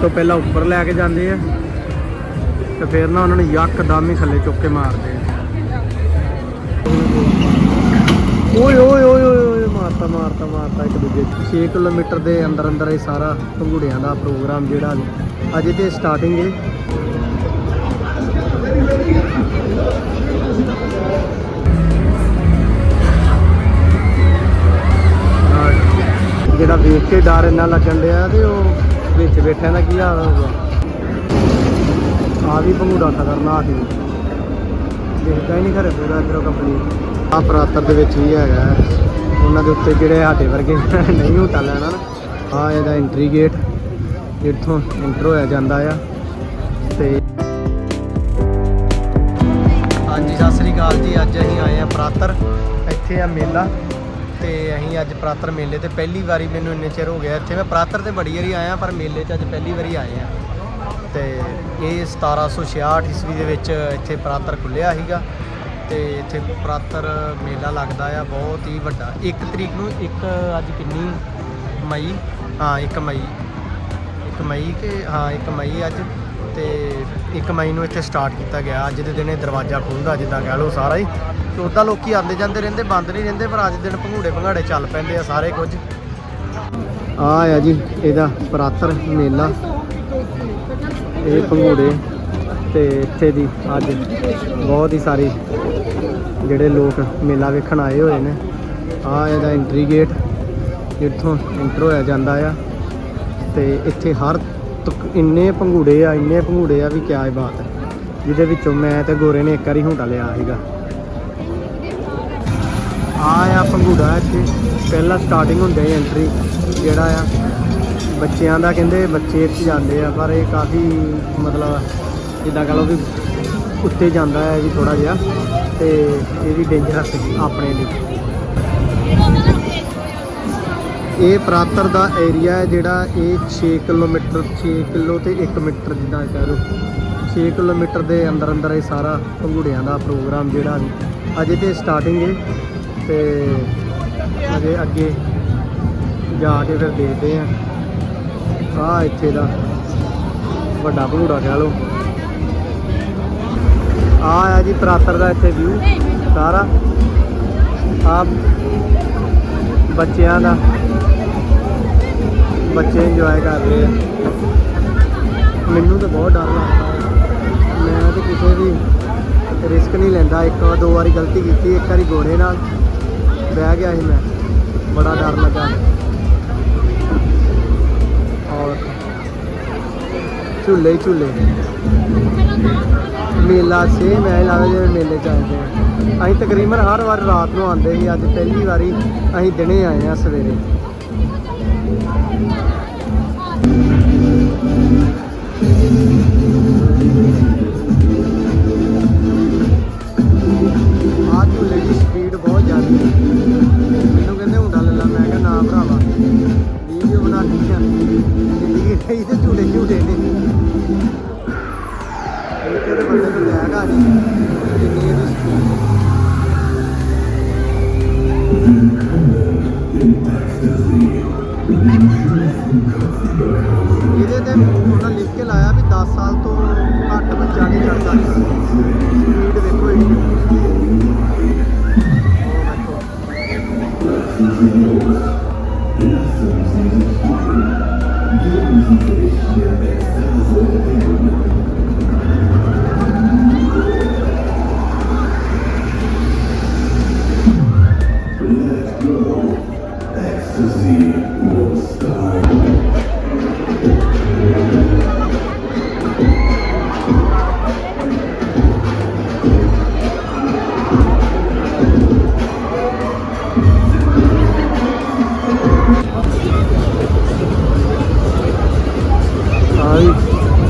ਤੋਂ ਪਹਿਲਾਂ ਉੱਪਰ ਲੈ ਕੇ ਜਾਂਦੇ ਆ। ਤੇ ਫਿਰ ਨਾ ਉਹਨਾਂ ਨੂੰ ਯਕਦਮ ਹੀ ਥੱਲੇ ਚੁੱਕ ਕੇ ਮਾਰਦੇ ਆ। ਓਏ ਓਏ ਓਏ ਓਏ ਮਾਰਤਾ ਮਾਰਤਾ ਮਾਰਤਾ ਇੱਕ ਦੂਜੇ 6 ਕਿਲੋਮੀਟਰ ਦੇ ਅੰਦਰ ਅੰਦਰ ਇਹ ਸਾਰਾ ਭੰਗੂੜਿਆਂ ਦਾ ਪ੍ਰੋਗਰਾਮ ਜਿਹੜਾ ਅਜੇ ਤੇ ਸਟਾਰਟਿੰਗ ਹੈ। ਜਿਹੜਾ ਵੇਖ ਕੇ ਡਰ ਇੰਨਾ ਲੱਗਣ ਡਿਆ ਤੇ ਉਹ ਵਿੱਚ ਬੈਠਿਆਂ ਦਾ ਕੀ ਹਾਲ ਹੋਊਗਾ ਆ ਵੀ ਭੰਗੂੜਾ ਖਤਰਨਾਕ ਹੀ ਦੇਖਦਾ ਹੀ ਨਹੀਂ ਘਰੇ ਪੂਰਾ ਇਧਰੋਂ ਕੰਪਨੀ। ਆ ਪ੍ਰਾਤਰ ਦੇ ਵਿੱਚ ਵੀ ਹੈਗਾ। ਉਹਨਾਂ ਦੇ ਉੱਤੇ ਜਿਹੜੇ ਸਾਡੇ ਵਰਗੇ ਨਹੀਂ ਹੁਟਾ ਲੈਣਾ ਨਾ। ਆ ਇਹਦਾ ਐਂਟਰੀ ਗੇਟ ਇੱਥੋਂ ਐਂਟਰ ਹੋਇਆ ਜਾਂਦਾ ਆ। ਤੇ ਹਾਂਜੀ, ਸਤਿ ਸ੍ਰੀ ਅਕਾਲ ਜੀ। ਅੱਜ ਅਸੀਂ ਆਏ ਆ ਪ੍ਰਾਤਰ। ਇੱਥੇ ਆ ਮੇਲਾ। ਤੇ ਅਸੀਂ ਅੱਜ ਪ੍ਰਾਤਰ ਮੇਲੇ ਤੇ ਪਹਿਲੀ ਵਾਰੀ ਮੈਨੂੰ ਇੰਨੇ ਚਿਰ ਹੋ ਗਿਆ। ਇੱਥੇ ਮੈਂ ਪ੍ਰਾਤਰ ਤੇ ਬੜੀ ਵਾਰੀ ਆਇਆ, ਪਰ ਮੇਲੇ 'ਚ ਅੱਜ ਪਹਿਲੀ ਵਾਰੀ ਆਏ ਆ। ਤੇ ਇਹ 1766 ਈਸਵੀ ਦੇ ਵਿੱਚ ਇੱਥੇ ਪ੍ਰਾਤਰ ਖੁੱਲਿਆ ਸੀਗਾ ਤੇ ਇੱਥੇ ਪ੍ਰਾਤਰ ਮੇਲਾ ਲੱਗਦਾ ਆ, ਬਹੁਤ ਹੀ ਵੱਡਾ। 1 ਤਰੀਕ ਨੂੰ ਇੱਕ ਅੱਜ ਕਿੰਨੀ ਮਈ? ਹਾਂ 1 ਮਈ। 1 ਮਈ ਕਿ, ਹਾਂ 1 ਮਈ ਅੱਜ। ਤੇ 1 ਮਈ ਨੂੰ ਇੱਥੇ ਸਟਾਰਟ ਕੀਤਾ ਗਿਆ। ਅੱਜ ਦੇ ਦਿਨ ਇਹ ਦਰਵਾਜ਼ਾ ਖੁੱਲਦਾ ਜਿੱਦਾਂ ਕਹਿ ਲਓ ਸਾਰਾ ਹੀ। ਤੇ ਉੱਦਾਂ ਲੋਕੀ ਆਉਂਦੇ ਜਾਂਦੇ ਰਹਿੰਦੇ, ਬੰਦ ਨਹੀਂ ਰਹਿੰਦੇ, ਪਰ ਅੱਜ ਦਿਨ ਭੰਗੂੜੇ ਭੰਗਾੜੇ ਚੱਲ ਪੈਂਦੇ ਆ ਸਾਰੇ ਕੁਝ। ਆ ਆ ਜੀ, ਇਹਦਾ ਪ੍ਰਾਤਰ ਮੇਲਾ। ਇਹ ਭੰਗੂੜੇ ਤੇ ਇੱਥੇ ਦੀ ਅੱਜ ਬਹੁਤ ਹੀ ਸਾਰੀ ਜਿਹੜੇ ਲੋਕ ਮੇਲਾ ਵੇਖਣ ਆਏ ਹੋਏ ਨੇ। ਆ ਇਹਦਾ ਐਂਟਰੀ ਗੇਟ ਇੱਥੋਂ ਐਂਟਰ ਹੋਇਆ ਜਾਂਦਾ ਆ। ਤੇ ਇੱਥੇ ਹਰ ਇੰਨੇ ਭੰਗੂੜੇ ਆ, ਇੰਨੇ ਭੰਗੂੜੇ ਆ ਵੀ ਕਿਆ ਹੀ ਬਾਤ ਹੈ। ਜਿਹਦੇ ਵਿੱਚੋਂ ਮੈਂ ਤੇ ਗੋਰੇ ਨੇ ਇੱਕ ਵਾਰੀ ਹੁੰਡਾ ਲਿਆ ਸੀਗਾ। ਆ ਆ ਭੰਗੂੜਾ ਇੱਥੇ। ਪਹਿਲਾਂ ਸਟਾਰਟਿੰਗ ਹੁੰਦੇ ਹੀ ਐਂਟਰੀ ਜਿਹੜਾ ਆ, ਬੱਚਿਆਂ ਦਾ ਕਹਿੰਦੇ ਬੱਚੇ ਇੱਥੇ ਜਾਂਦੇ ਆ, ਪਰ ਇਹ ਕਾਫੀ ਮਤਲਬ ਜਿੱਦਾਂ ਕਹ ਲਓ ਵੀ ਉੱਤੇ ਜਾਂਦਾ ਹੈ ਵੀ ਥੋੜਾ ਜਿਹਾ ਤੇ ਇਹ ਵੀ ਡੇਂਜਰਸ ਆਪਣੇ ਲਈ। ਇਹ ਪ੍ਰਾਤਰ ਦਾ ਏਰੀਆ ਹੈ ਜਿਹੜਾ ਇਹ 6 ਕਿਲੋਮੀਟਰ 6 ਕਿਲੋ ਤੇ 1 ਮੀਟਰ ਜਿੱਦਾਂ ਕਹਿ ਲਓ 6 ਕਿਲੋਮੀਟਰ ਦੇ ਅੰਦਰ ਅੰਦਰ ਇਹ ਸਾਰਾ ਭੰਗੂੜਿਆਂ ਦਾ ਪ੍ਰੋਗਰਾਮ ਜਿਹੜਾ ਅਜੇ ਤੇ ਸਟਾਰਟਿੰਗ ਹੈ ਤੇ ਅਜੇ ਅੱਗੇ ਜਾ ਕੇ ਫਿਰ ਦੇਖਦੇ ਆ ਆ ਇੱਥੇ ਦਾ ਵੱਡਾ ਭੰਗੂੜਾ ਕਹਿ ਲਓ। ਆ ਆ ਜੀ ਪ੍ਰਾਤਰ ਦਾ ਇੱਥੇ ਵਿਊ ਸਾਰਾ। ਆ ਬੱਚਿਆਂ ਦਾ ਬੱਚੇ ਇੰਜੋਏ ਕਰ ਰਹੇ ਆ। ਮੈਨੂੰ ਤਾਂ ਬਹੁਤ ਡਰ ਲੱਗਦਾ ਮੈਂ ਤਾਂ ਕਿਸੇ ਵੀ ਰਿਸਕ ਨਹੀਂ ਲੈਂਦਾ। ਇੱਕ ਦੋ ਵਾਰੀ ਗਲਤੀ ਕੀਤੀ, ਇੱਕ ਵਾਰੀ ਘੋੜੇ ਨਾਲ ਬਹਿ ਗਿਆ ਸੀ ਮੈਂ। ਬੜਾ ਡਰ ਲੱਗਾ। ਔਰ ਝੂਲੇ ਹੀ ਝੂਲੇ। ਮੇਲਾ ਸੇਮ ਹੈ ਲੱਗਦਾ ਜਿਵੇਂ ਮੇਲੇ ਚ ਆਏ ਹਾਂ ਅਸੀਂ ਤਕਰੀਬਨ ਹਰ ਵਾਰ ਰਾਤ ਨੂੰ ਆਉਂਦੇ ਸੀ। ਅੱਜ ਪਹਿਲੀ ਵਾਰੀ ਅਸੀਂ ਦਿਨੇ ਆਏ ਆ ਸਵੇਰੇ। Thank you.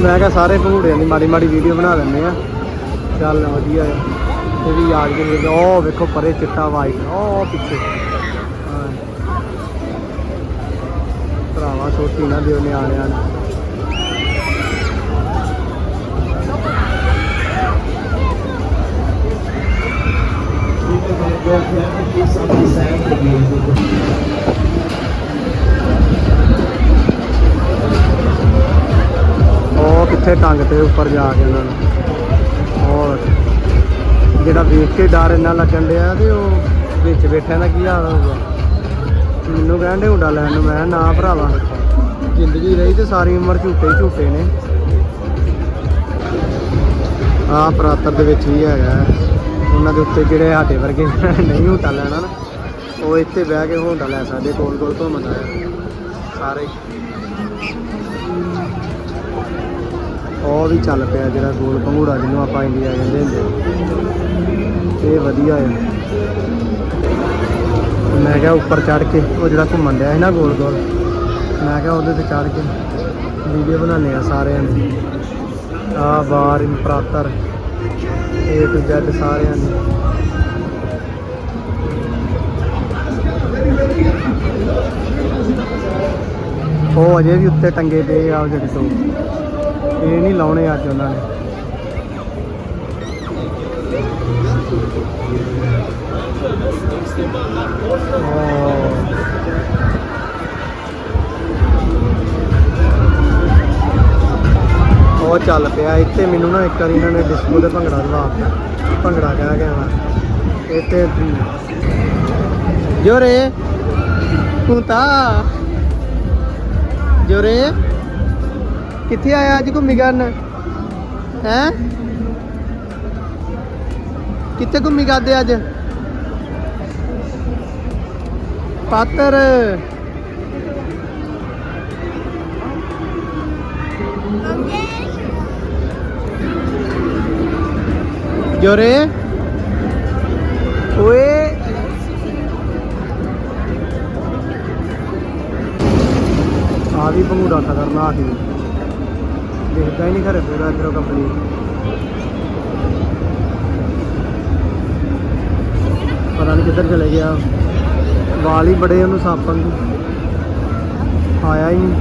ਮੈਂ ਕਿਹਾ ਸਾਰੇ ਭੰਗੂੜਿਆਂ ਦੀ ਮਾੜੀ ਮਾੜੀ ਵੀਡੀਓ ਬਣਾ ਲੈਂਦੇ ਆ। ਚੱਲ ਵਧੀਆ ਆ। ਇਹ ਵੀ ਯਾਦ ਕਰੀ ਉਹ ਵੇਖੋ ਪਰੇ ਚਿੱਟਾ ਵਾਈਟ, ਉਹ ਪਿੱਛੇ। ਹਾਂ। ਭਰਾਵਾ ਛੋਟੀ ਨਾ ਦਿਓ ਨਿਆਣਿਆਂ ਨੂੰ। ਉੱਥੇ ਟੰਗ ਤੇ ਉੱਪਰ ਜਾ ਕੇ ਉਹਨਾਂ ਨੂੰ। ਔਰ ਜਿਹੜਾ ਵੇਖ ਕੇ ਡਰ ਇੰਨਾ ਲੱਗਣ ਡਿਆ ਤੇ ਉਹ ਵਿੱਚ ਬੈਠਿਆਂ ਦਾ ਕੀ ਹਾਲ ਹੋਊਗਾ। ਮੈਨੂੰ ਕਹਿੰਦੇ ਹੁੰਡਾ ਲੈਣ ਨੂੰ, ਮੈਂ ਨਾ ਭਰਾਵਾ, ਜ਼ਿੰਦਗੀ ਰਹੀ ਤੇ ਸਾਰੀ ਉਮਰ ਝੂਟੇ ਹੀ ਝੂਟੇ ਨੇ। ਆਹ ਪ੍ਰਾਤਰ ਦੇ ਵਿੱਚ ਵੀ ਹੈਗਾ। ਉਹਨਾਂ ਦੇ ਉੱਤੇ ਜਿਹੜੇ ਸਾਡੇ ਵਰਗੇ ਨਹੀਂ ਹੁੰਡਾ ਲੈਣਾ ਨਾ, ਉਹ ਇੱਥੇ ਬਹਿ ਕੇ ਹੁੰਡਾ ਲੈ ਸਕਦੇ ਕੋਲ ਕੋਲ ਘੁੰਮਦਾ ਹੈ ਸਾਰੇ। ਉਹ ਵੀ ਚੱਲ ਪਿਆ ਜਿਹੜਾ ਗੋਲ ਭੰਗੂੜਾ ਜਿਹਨੂੰ ਆਪਾਂ ਇੰਡੀਆ ਕਹਿੰਦੇ ਹੁੰਦੇ ਇਹ ਵਧੀਆ ਆ। ਮੈਂ ਕਿਹਾ ਉੱਪਰ ਚੜ ਕੇ ਉਹ ਜਿਹੜਾ ਘੁੰਮਣ ਡਿਆ ਸੀ ਨਾ ਗੋਲ ਗੋਲ, ਮੈਂ ਕਿਹਾ ਉਹਦੇ ਤੇ ਚੜ ਕੇ ਵੀਡੀਓ ਬਣਾਉਂਦੇ ਆ ਸਾਰਿਆਂ ਦੀ ਆ ਬਾਰ ਇੰਪਰਾਤਰ ਏ ਟੂ ਜ਼ੈਡ ਸਾਰਿਆਂ ਨੇ। ਉਹ ਅਜੇ ਵੀ ਉੱਤੇ ਟੰਗੇ ਪਏ ਆ ਉਹ ਜਿਹੜੇ ਤੋਂ। ਇਹ ਨਹੀਂ ਲਾਉਣੇ ਅੱਜ ਉਹਨਾਂ ਨੇ। ਉਹ ਚੱਲ ਪਿਆ, ਇੱਥੇ ਮੈਨੂੰ ਨਾ ਇੱਕ ਵਾਰੀ ਇਹਨਾਂ ਨੇ ਡਿਸਕੋ ਤੇ ਭੰਗੜਾ ਦਵਾ ਭੰਗੜਾ ਕਹਿ ਗਿਆ ਵਾ ਇੱਥੇ ਜੋਰੇ, ਤੂੰ ਤਾਂ ਜੋਰੇ। ਕਿੱਥੇ ਆਇਆ ਅੱਜ ਘੁੰਮੀ ਕਰਨ? ਹੈ? ਕਿੱਥੇ ਘੁੰਮੀ ਕਰਦੇ ਅੱਜ? ਪਾਤਰ। ਜੋਰੇ। ਓਏ। ਆ ਵੀ ਭੰਗੂੜਾ ਖਤਰਨਾਕ ਹੀ ਦਿਖਦਾ ਹੀ ਨਹੀਂ ਘਰੇ ਪੂਰਾ ਇਧਰੋਂ ਕੰਪਲੀਟ ਪਤਾ ਨਹੀਂ ਕਿੱਧਰ ਚਲੇ ਗਿਆ। ਵਾਲ ਹੀ ਬੜੇ ਉਹਨੂੰ ਸਾਪਣ ਨੂੰ ਆਇਆ ਹੀ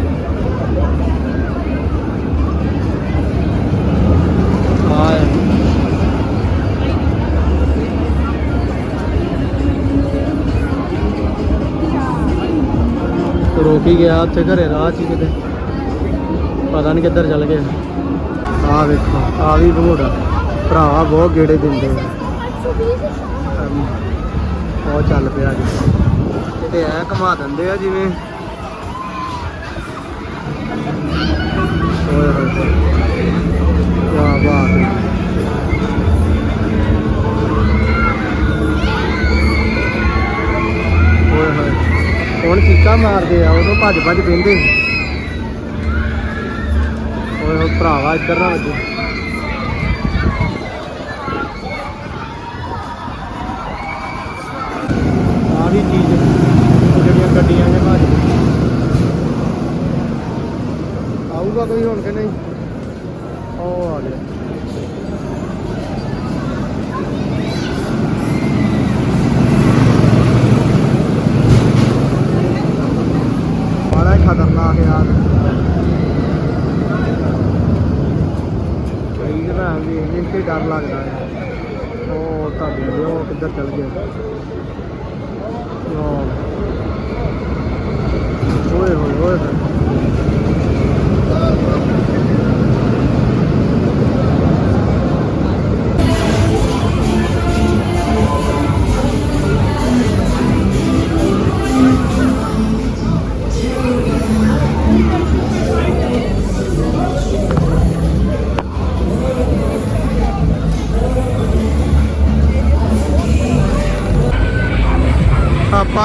ਆਇਆ। ਰੋਕ ਹੀ ਗਿਆ ਉੱਥੇ ਘਰੇ, ਰਾਹ 'ਚ ਕਿਤੇ। ਪਤਾ ਨਹੀਂ ਕਿੱਧਰ ਚੱਲ ਗਿਆ। ਆਹ ਵੇਖੋ ਆ ਵੀ ਭੰਗੂੜਾ ਭਰਾਵਾ ਬਹੁਤ ਗੇੜੇ ਦਿੰਦੇ ਆ। ਬਹੁਤ ਚੱਲ ਪਿਆ ਜੀ ਤੇ ਐ ਘੁਮਾ ਦਿੰਦੇ ਆ ਜਿਵੇਂ। ਓਏ ਹੋਏ ਹੋਏ। ਕੀ ਹੁਣ ਚੀਕਾਂ ਮਾਰਦੇ ਆ, ਉਦੋਂ ਭੱਜ ਭੱਜ ਪੈਂਦੇ। ਓਏ ਹੋਏ ਭਰਾਵਾ ਇੱਧਰ ਨਾ ਵੱਜੇ। ਆ ਵੀ ਚੀਜ਼ ਉਹ ਜਿਹੜੀਆਂ ਗੱਡੀਆਂ ਨੇ ਭੱਜ ਆਊਗਾ ਕੋਈ ਹੁਣ ਕਿ ਨਹੀਂ? ਉਹ ਆ ਗਿਆ। ਬੜਾ ਹੀ ਖਤਰਨਾਕ ਯਾਰ ਕਈ ਜਗ੍ਹਾ ਵੀ ਡਰ ਲੱਗਦਾ ਹੈ। ਉਹ ਤੁਹਾਡੇ ਉਹ ਕਿੱਧਰ ਚਲ ਗਏ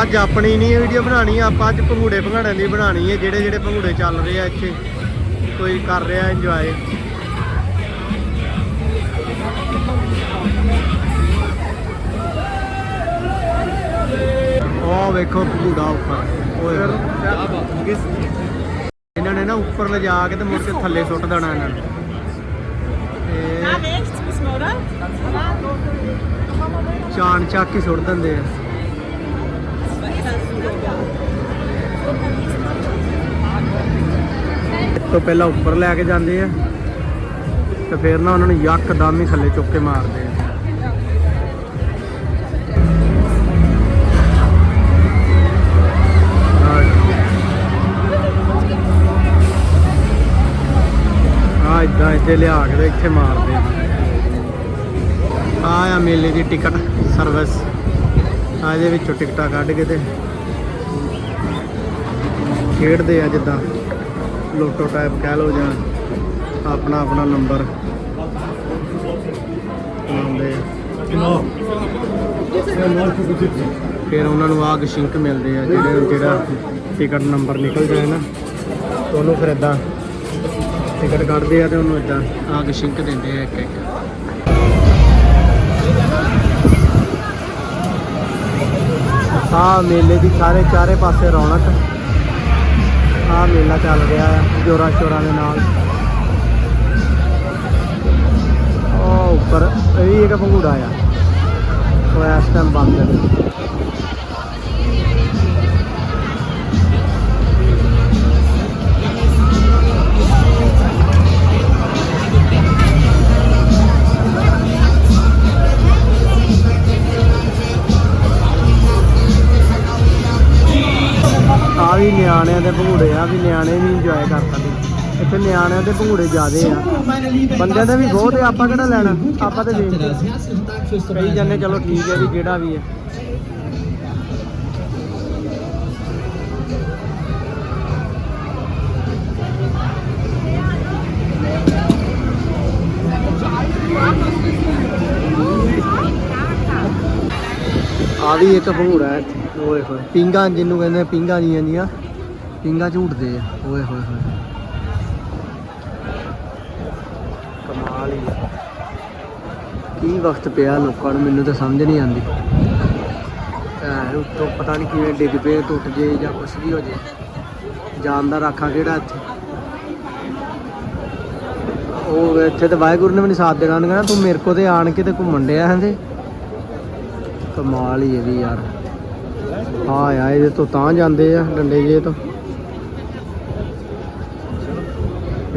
ਅੱਜ ਆਪਣੀ ਨਹੀਂ ਵੀਡੀਓ ਬਣਾਣੀ ਆਪਾਂ ਅੱਜ ਭੰਗੂੜੇ ਭੰਗੜਨ ਦੀ ਬਣਾਣੀ ਹੈ ਜਿਹੜੇ ਜਿਹੜੇ ਭੰਗੂੜੇ ਚੱਲ ਰਹੇ ਆ ਇੱਥੇ। ਕੋਈ ਕਰ ਰਿਹਾ ਇੰਜੋਏ ਉਹ ਵੇਖੋ ਭੰਗੂੜਾ ਉੱਪਰ। ਓਏ। ਇਹਨਾਂ ਨੇ ਨਾ ਉੱਪਰ ਲਿਜਾ ਕੇ ਤੇ ਮੁੜ ਕੇ ਥੱਲੇ ਸੁੱਟ ਦੇਣਾ ਇਹਨਾਂ ਨੂੰ। ਤੇ? ਚਾਣ ਚੱਕ ਹੀ ਸੁੱਟ ਦਿੰਦੇ ਆ। ਤੋਂ ਪਹਿਲਾਂ ਉੱਪਰ ਲੈ ਕੇ ਜਾਂਦੇ ਆ ਤੇ ਫਿਰ ਨਾ ਉਹਨਾਂ ਨੂੰ ਯਕਦਮ ਹੀ ਥੱਲੇ ਚੁੱਕ ਕੇ ਮਾਰਦੇ ਆ। ਆ ਇਦਾਂ ਇੱਥੇ ਲਿਆ ਕੇ ਤੇ ਇੱਥੇ ਮਾਰਦੇ ਆ। ਆ ਮੇਲੇ ਦੀ ਟਿਕਟ ਸਰਵਿਸ। ਆ ਇਹਦੇ ਵਿੱਚੋਂ ਟਿਕਟਾਂ ਕੱਢ ਕੇ ਤੇ ਖੇਡਦੇ ਆ ਜਿੱਦਾਂ ਲੋਟੋ ਟਾਈਪ ਕਹਿ ਲਓ ਜਾਂ ਆਪਣਾ ਆਪਣਾ ਨੰਬਰ ਲਾਉਂਦੇ ਫਿਰ ਉਹਨਾਂ ਨੂੰ ਆਹ ਗਸ਼ਿੰਕ ਮਿਲਦੇ ਆ, ਜਿਹੜੇ ਜਿਹੜਾ ਟਿਕਟ ਨੰਬਰ ਨਿਕਲ ਜਾਏ ਨਾ, ਉਹਨੂੰ ਫਿਰ ਇਦਾਂ ਟਿਕਟ ਕੱਢਦੇ ਆ ਤੇ ਉਹਨੂੰ ਇਦਾਂ ਆਹ ਗਸ਼ਿੰਕ ਦਿੰਦੇ ਆ ਇੱਕ ਇੱਕ। ਆ ਮੇਲੇ ਦੀ ਸਾਰੇ ਚਾਰੇ ਪਾਸੇ ਰੌਣਕ। ਆ ਮੇਲਾ ਚੱਲ ਰਿਹਾ ਹੈ, ਜੋਰਾਂ ਸ਼ੋਰਾਂ ਦੇ ਨਾਲ। ਉਹ ਉੱਪਰ, ਇਹ ਵੀ ਇੱਕ ਭੰਗੂੜਾ ਆ। ਉਹ ਇਸ ਟਾਈਮ ਬੰਦ ਹੈ। ਆ ਵੀ ਨਿਆਣੇ ਵੀ ਇੰਜੋਏ ਕਰ ਸਕਦੇ ਇੱਥੇ ਨਿਆਣਿਆਂ ਦੇ ਭੰਗੂੜੇ ਜ਼ਿਆਦੇ ਆ। ਬੰਦਿਆਂ ਦਾ ਵੀ ਬਹੁਤ ਆ ਆਪਾਂ ਕਿਹੜਾ ਲੈਣਾ? ਆਪਾਂ ਤੇ ਵੇਖਦੇ ਕਹੀ ਜਾਂਦੇ ਚਲੋ ਠੀਕ ਹੈ ਵੀ ਕਿਹੜਾ ਵੀ ਹੈ ਆ ਵੀ ਇੱਕ ਭੰਗੂੜਾ ਹੈ ਓਏ ਹੋਏ ਪਿੰਗਾ ਜਿਹਨੂੰ ਕਹਿੰਦੇ ਆ, ਪਿੰਗਾ ਜੀਆਂ ਜੀਆਂ। ਪਿੰਗਾ ਝੂਟਦੇ ਆ। ਓਏ ਹੋਏ ਹੋਏ। ਕਮਾਲ ਹੀ ਆ। ਕੀ ਵਕਤ ਪਿਆ ਲੋਕਾਂ ਨੂੰ, ਮੈਨੂੰ ਤਾਂ ਸਮਝ ਨਹੀਂ ਆਉਂਦੀ। ਐ ਉੱਤੋਂ ਪਤਾ ਨਹੀਂ ਕਿਵੇਂ ਡਿੱਗ ਪਏ, ਟੁੱਟ ਜੇ ਜਾਂ ਕੁਛ ਵੀ ਹੋ ਜੇ। ਜਾਨ ਦਾ ਰਾਖਾ ਕਿਹੜਾ ਇੱਥੇ? ਉਹ ਇੱਥੇ ਤੇ ਵਾਹਿਗੁਰੂ ਨੇ ਵੀ ਨੀ ਸਾਥ ਦੇਣਾ। ਉਹਨੇ ਕਹਿਣਾ, ਤੂੰ ਮੇਰੇ ਕੋਲ ਤੇ ਆਣ ਕੇ ਤੇ ਘੁੰਮਣ ਡਿਆ ਹੈਂਦੇ ਕਮਾਲ ਹੀ ਇਹ ਵੀ ਯਾਰ। ਹਾਂ ਯਾਰ, ਇਹਦੇ ਤੋਂ ਤਾਂ ਜਾਂਦੇ ਆ ਡੰਡੇ ਜੇ ਤੋਂ।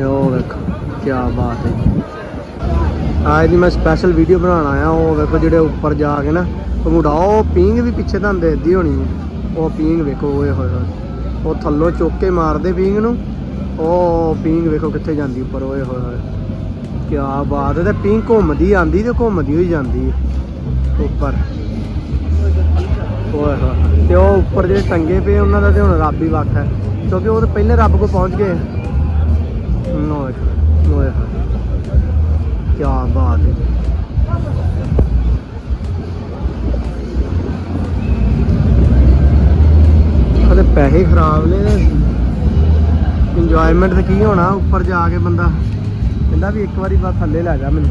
ਉਹ ਵੇਖੋ ਕੀ ਬਾਤ ਹੈ ਆ ਇਹਦੀ ਮੈਂ ਸਪੈਸ਼ਲ ਵੀਡੀਓ ਬਣਾਉਣ ਆਇਆ ਉਹ ਵੇਖੋ ਜਿਹੜੇ ਉੱਪਰ ਜਾ ਕੇ ਨਾ ਭੰਗੂੜਾ ਉਹ ਪੀਂਗ ਵੀ ਪਿੱਛੇ ਤੁਹਾਨੂੰ ਦੇਖਦੀ ਹੋਣੀ ਉਹ ਪੀਂਗ ਵੇਖੋ, ਓਏ ਹੋਏ ਹੋਏ। ਉਹ ਥੱਲੋਂ ਚੁੱਕ ਕੇ ਮਾਰਦੇ ਪੀਂਗ ਨੂੰ। ਉਹ ਪੀਂਗ ਵੇਖੋ ਕਿੱਥੇ ਜਾਂਦੀ ਉੱਪਰ, ਓਏ ਹੋਏ ਹੋਏ। ਕੀ ਬਾਤ ਹੈ, ਤੇ ਪੀਂਗ ਘੁੰਮਦੀ ਆਂਦੀ ਤੇ ਘੁੰਮਦੀ ਹੋਈ ਜਾਂਦੀ ਉੱਪਰ। ਓਏ ਹੋਏ ਤੇ ਉਹ ਉੱਪਰ ਜਿਹੜੇ ਟੰਗੇ ਪਏ ਉਹਨਾਂ ਦਾ ਤੇ ਹੁਣ ਰੱਬ ਹੀ ਵੱਖ ਹੈ। ਕਿਉਂਕਿ ਉਹ ਤਾਂ ਪਹਿਲੇ ਰੱਬ ਕੋਲ ਪਹੁੰਚ ਗਏ। ਹਮ, ਓਏ ਕੀ ਬਾਤ ਹੈ ਉਹਦੇ ਪੈਸੇ ਖਰਾਬ ਨੇ। ਇੰਜੋਇਮੈਂਟ ਤੇ ਕੀ ਹੋਣਾ? ਉੱਪਰ ਜਾ ਕੇ ਬੰਦਾ ਕਹਿੰਦਾ ਵੀ ਇੱਕ ਵਾਰੀ ਬਸ ਥੱਲੇ ਲੈ ਜਾ ਮੈਨੂੰ।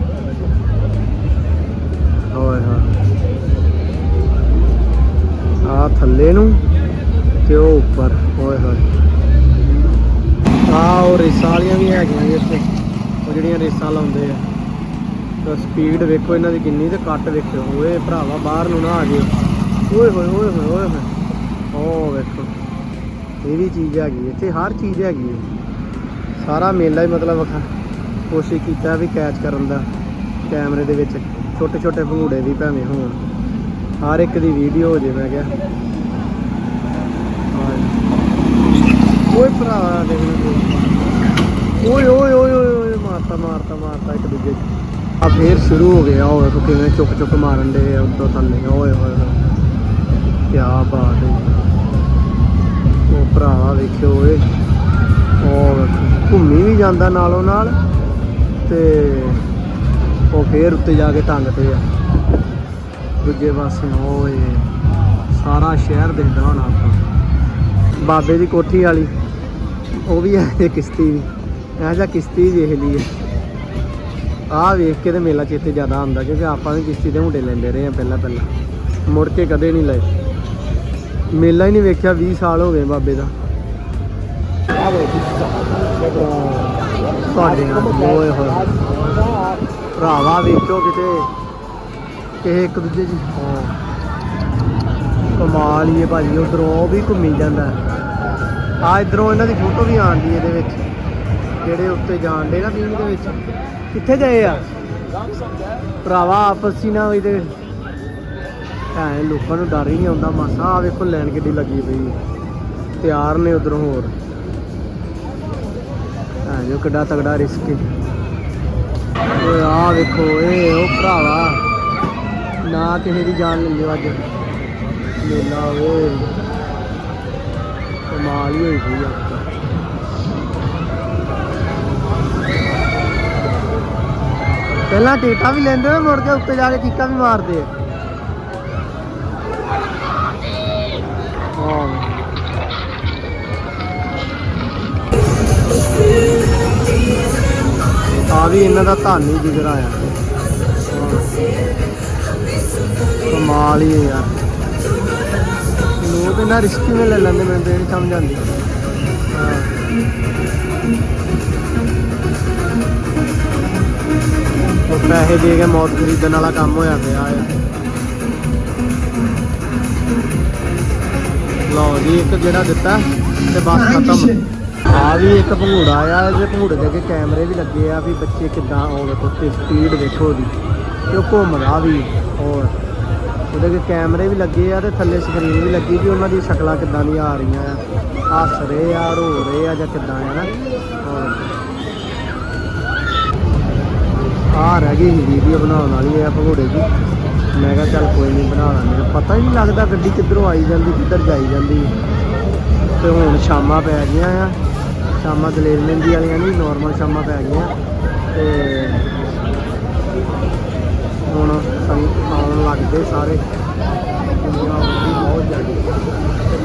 ਓਏ ਹੋਏ। ਆ ਥੱਲੇ ਨੂੰ ਤੇ ਉਹ ਉੱਪਰ। ਹੋਏ ਹੋਏ। ਆ ਉਹ ਰੇਸਾਂ ਵਾਲੀਆਂ ਵੀ ਹੈਗੀਆਂ ਜੀ ਇੱਥੇ। ਉਹ ਜਿਹੜੀਆਂ ਰੇਸਾਂ ਲਾਉਂਦੇ ਆ। ਤਾਂ ਸਪੀਡ ਵੇਖੋ, ਇਹਨਾਂ ਦੀ ਕਿੰਨੀ ਤੇ ਕੱਟ ਵੇਖੋ ਓਏ ਭਰਾਵਾ, ਬਾਹਰ ਨੂੰ ਨਾ ਆ ਜਿਓ। ਓਏ ਹੋਏ ਓਏ ਹੋਏ ਓਏ ਹੋਏ। ਓ ਵੇਖੋ, ਇਹ ਵੀ ਚੀਜ਼ ਹੈਗੀ ਇੱਥੇ ਹਰ ਚੀਜ਼ ਹੈਗੀ ਹੈ ਸਾਰਾ ਮੇਲਾ ਹੀ ਮਤਲਬ ਵਖਾ ਕੋਸ਼ਿਸ਼ ਕੀਤਾ ਵੀ ਕੈਚ ਕਰਨ ਦਾ, ਕੈਮਰੇ ਦੇ ਵਿੱਚ। ਛੋਟੇ ਛੋਟੇ ਭੰਗੂੜੇ ਵੀ ਭਾਵੇਂ ਹੋਣ। ਹਰ ਇੱਕ ਦੀ ਵੀਡੀਓ ਹੋ ਜੇ, ਮੈਂ ਕਿਹਾ। ਓਏ ਭਰਾ ਦੇਖ। ਓਏ ਓਏ ਓਏ ਓਏ ਮਾਰਤਾ ਮਾਰਤਾ ਮਾਰਤਾ ਇੱਕ ਦੂਜੇ ਚ। ਆ ਫੇਰ ਸ਼ੁਰੂ ਹੋ ਗਿਆ ਉਹ ਵੇਖੋ ਕਿਵੇਂ ਚੁੱਕ ਚੁੱਕ ਮਾਰਨ ਦੇ ਆ ਉੱਤੋਂ ਥੱਲੇ ਓਏ ਹੋਏ ਹੋਏ ਕੀ ਬਾਤ ਹੈ। ਉਹ ਭਰਾਵਾ ਵੇਖਿਓ ਓਏ। ਉਹ ਘੁੰਮੀ ਵੀ ਜਾਂਦਾ ਨਾਲੋਂ ਨਾਲ ਤੇ ਉਹ ਫੇਰ ਉੱਤੇ ਜਾ ਕੇ ਟੰਗ ਤੇ ਆ। ਦੂਜੇ ਪਾਸੇ ਓਏ, ਸਾਰਾ ਸ਼ਹਿਰ ਦੇਖਦਾ ਹੋਣਾ ਆਪਾਂ। ਬਾਬੇ ਦੀ ਕੋਠੀ ਵਾਲੀ, ਉਹ ਵੀ ਹੈ ਕਿਸ਼ਤੀ ਵੀ। ਇਹ ਜਿਹਾ ਕਿਸ਼ਤੀ ਵੇਖ ਲਈ ਆਹ ਵੇਖ ਕੇ ਤੇ ਮੇਲਾ ਚੇਤੇ ਜ਼ਿਆਦਾ ਆਉਂਦਾ ਕਿਉਂਕਿ ਆਪਾਂ ਵੀ ਕਿਸ਼ਤੀ ਦੇ ਝੂਟੇ ਲੈਂਦੇ ਰਹੇ ਆ ਪਹਿਲਾਂ ਪਹਿਲਾਂ। ਮੁੜ ਕੇ ਕਦੇ ਨਹੀਂ ਲਏ। ਮੇਲਾ ਹੀ ਨਹੀਂ ਵੇਖਿਆ 20 ਸਾਲ ਹੋ ਗਏ ਬਾਬੇ ਦਾ। ਤੁਹਾਡੇ ਨਾਲ ਓਏ ਹੋਏ ਭਰਾਵਾ ਵੇਖੋ ਕਿਤੇ। ਕਿਸੇ ਇੱਕ ਦੂਜੇ ਦੀ। ਹਾਂ। ਕਮਾਲ ਹੀ ਹੈ ਭਾਜੀ, ਉਧਰੋਂ ਉਹ ਵੀ ਘੁੰਮੀ ਜਾਂਦਾ। ਆ ਇਧਰੋਂ ਇਹਨਾਂ ਦੀ ਫੋਟੋ ਵੀ ਆਉਂਦੀ ਇਹਦੇ ਵਿੱਚ। ਜਿਹੜੇ ਉੱਤੇ ਜਾਣ ਦੇ ਨਾ ਪੀਂਗ ਦੇ ਵਿੱਚ। ਕਿੱਥੇ ਗਏ ਆ? ਭਰਾਵਾ, ਆਪਸ ਹੀ ਨਾ ਹੋਈ ਤੇ। ਐ ਲੋਕਾਂ ਨੂੰ ਡਰ ਹੀ ਨਹੀਂ ਆਉਂਦਾ। ਮਾਸਾ ਆ ਵੇਖੋ ਲੈਣ ਕਿੱਡੀ ਲੱਗੀ ਪਈ। ਤਿਆਰ ਨੇ ਉਧਰੋਂ ਹੋਰ। ਐ ਜੋ ਕਿੱਡਾ ਤਗੜਾ ਰਿਸਕ ਓਏ ਆ ਵੇਖੋ, ਏ ਉਹ ਭਰਾਵਾ। ਨਾ ਕਿਸੇ ਦੀ ਜਾਨ ਲੈ ਲਿਓ ਅੱਜ। ਮੇਲਾ, ਓਏ। ਕਮਾਲ ਹੀ ਹੋਈ ਸੀ ਅੱਜ ਪਹਿਲਾਂ ਟੇਟਾ ਵੀ ਲੈਂਦੇ ਨੇ ਮੁੜ ਕੇ ਉੱਤੇ ਜਾ ਕੇ ਚੀਕਾਂ ਵੀ ਮਾਰਦੇ ਆ। ਆ ਵੀ ਇਹਨਾਂ ਦਾ ਧੰਨ ਹੀ ਜਿਗਰ ਆਇਆ ਕਮਾਲ ਹੀ ਹੈ ਯਾਰ। ਲੋਕ ਇਹਨਾਂ ਰਿਸਕ ਕਿਵੇਂ ਲੈ ਲੈਂਦੇ, ਮੈਨੂੰ ਤਾਂ ਇਹ ਨਹੀਂ ਸਮਝ ਆਉਂਦੀ। ਹਾਂ। ਉਹ ਪੈਸੇ ਦੇ ਕੇ ਮੌਤ ਖਰੀਦਣ ਵਾਲਾ ਕੰਮ ਹੋਇਆ ਪਿਆ ਆ। ਲਓ ਜੀ ਇੱਕ ਜਿਹੜਾ ਦਿੱਤਾ ਤੇ ਬਸ ਖਤਮ। ਆ ਵੀ ਇੱਕ ਭੰਗੂੜਾ ਆ ਇਹਦੇ ਭੰਗੂੜੇ ਦੇ ਅੱਗੇ ਕੈਮਰੇ ਵੀ ਲੱਗੇ ਆ ਵੀ ਬੱਚੇ ਕਿੱਦਾਂ ਵੇਖੋ ਤੇ ਸਪੀਡ ਵੇਖੋ ਦੀ ਤੇ ਉਹ ਘੁੰਮਦਾ ਵੀ ਹੋਰ। ਉਹਦੇ ਅੱਗੇ ਕੈਮਰੇ ਵੀ ਲੱਗੇ ਆ ਤੇ ਥੱਲੇ ਸਕਰੀਨ ਵੀ ਲੱਗੀ ਵੀ ਉਹਨਾਂ ਦੀ ਸ਼ਕਲਾਂ ਕਿੱਦਾਂ ਦੀਆਂ ਆ ਰਹੀਆਂ ਆ। ਹੱਸ ਰਹੇ ਆ ਰੋ ਰਹੇ ਆ ਜਾਂ ਕਿੱਦਾਂ ਆ ਨਾ ਹੋਰ। ਆ ਰਹਿ ਗਈ ਵੀਡੀਓ ਬਣਾਉਣ ਵਾਲੀ ਆ ਭਗੋੜੇ ਦੀ। ਮੈਂ ਕਿਹਾ ਚੱਲ ਕੋਈ ਨਹੀਂ ਬਣਾ ਲਾਂਗੇ। ਪਤਾ ਹੀ ਨਹੀਂ ਲੱਗਦਾ ਗੱਡੀ ਕਿੱਧਰੋਂ ਆਈ ਜਾਂਦੀ, ਕਿੱਧਰ ਜਾਈ ਜਾਂਦੀ। ਤੇ ਹੁਣ ਸ਼ਾਮਾਂ ਪੈ ਗਈਆਂ ਆ। ਸ਼ਾਮਾਂ ਦਲੇਰ ਮਹਿੰਦੀ ਵਾਲੀਆਂ ਨਹੀਂ ਨਾਰਮਲ ਸ਼ਾਮਾਂ ਪੈ ਗਈਆਂ। ਤੇ ਹੁਣ ਸੰ- ਆਉਣ ਲੱਗਦੇ ਸਾਰੇ। ਬਹੁਤ ਜ਼ਿਆਦਾ।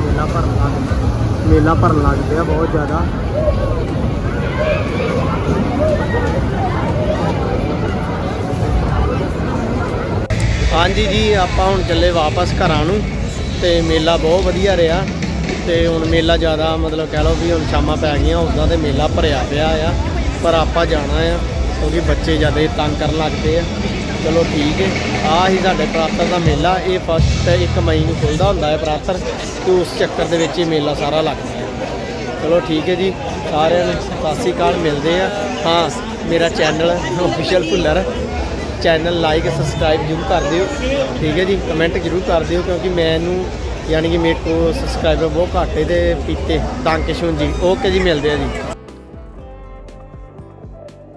ਮੇਲਾ ਭਰਨ ਲੱਗ ਮੇਲਾ ਭਰਨ ਲੱਗ ਪਿਆ ਬਹੁਤ ਜ਼ਿਆਦਾ। ਹਾਂਜੀ ਜੀ, ਆਪਾਂ ਹੁਣ ਚੱਲੇ ਵਾਪਸ ਘਰਾਂ ਨੂੰ ਤੇ ਮੇਲਾ ਬਹੁਤ ਵਧੀਆ ਰਿਹਾ ਤੇ ਹੁਣ ਮੇਲਾ ਜ਼ਿਆਦਾ ਮਤਲਬ ਕਹਿ ਲਓ ਵੀ ਹੁਣ ਸ਼ਾਮਾਂ ਪੈ ਗਈਆਂ, ਉਦਾਂ ਤੇ ਮੇਲਾ ਭਰਿਆ ਪਿਆ ਆ, ਪਰ ਆਪਾਂ ਜਾਣਾ ਆ ਕਿਉਂਕਿ ਬੱਚੇ ਜ਼ਿਆਦਾ ਤੰਗ ਕਰਨ ਲੱਗਦੇ ਆ। ਚਲੋ ਠੀਕ ਹੈ ਆ ਹੀ ਸਾਡੇ ਪ੍ਰਾਤਰ ਦਾ ਮੇਲਾ, ਇਹ ਫਸਟ 1 ਮਈ ਨੂੰ ਖੁੱਲਦਾ ਹੁੰਦਾ ਹੈ ਪ੍ਰਾਤਰ ਤੇ ਉਸ ਚੱਕਰ ਦੇ ਵਿੱਚ ਇਹ ਮੇਲਾ ਸਾਰਾ ਲੱਗਦਾ ਹੈ। ਚਲੋ ਠੀਕ ਹੈ ਜੀ, ਸਾਰਿਆਂ ਨੂੰ ਸਤਿ ਸ਼੍ਰੀ ਅਕਾਲ, ਮਿਲਦੇ ਆ। ਹਾਂ, ਮੇਰਾ channel official Bhullar. Channel like subscribe ਜ਼ਰੂਰ ਕਰ ਦਿਓ। ਠੀਕ ਹੈ ਜੀ, ਕਮੈਂਟ ਜ਼ਰੂਰ ਕਰ ਦਿਓ ਕਿਉਂਕਿ ਮੈਨੂੰ ਯਾਨੀ ਕਿ ਮੇਰੇ ਕੋਲ ਸਬਸਕ੍ਰਾਈਬਰ ਬਹੁਤ ਘੱਟ ਹੈ ਤੇ ਪੀਤੇ, ਤਾਂ ਕਿਸ਼ੋਂ ਜੀ। ਓਕੇ ਜੀ, ਮਿਲਦੇ ਆ ਜੀ।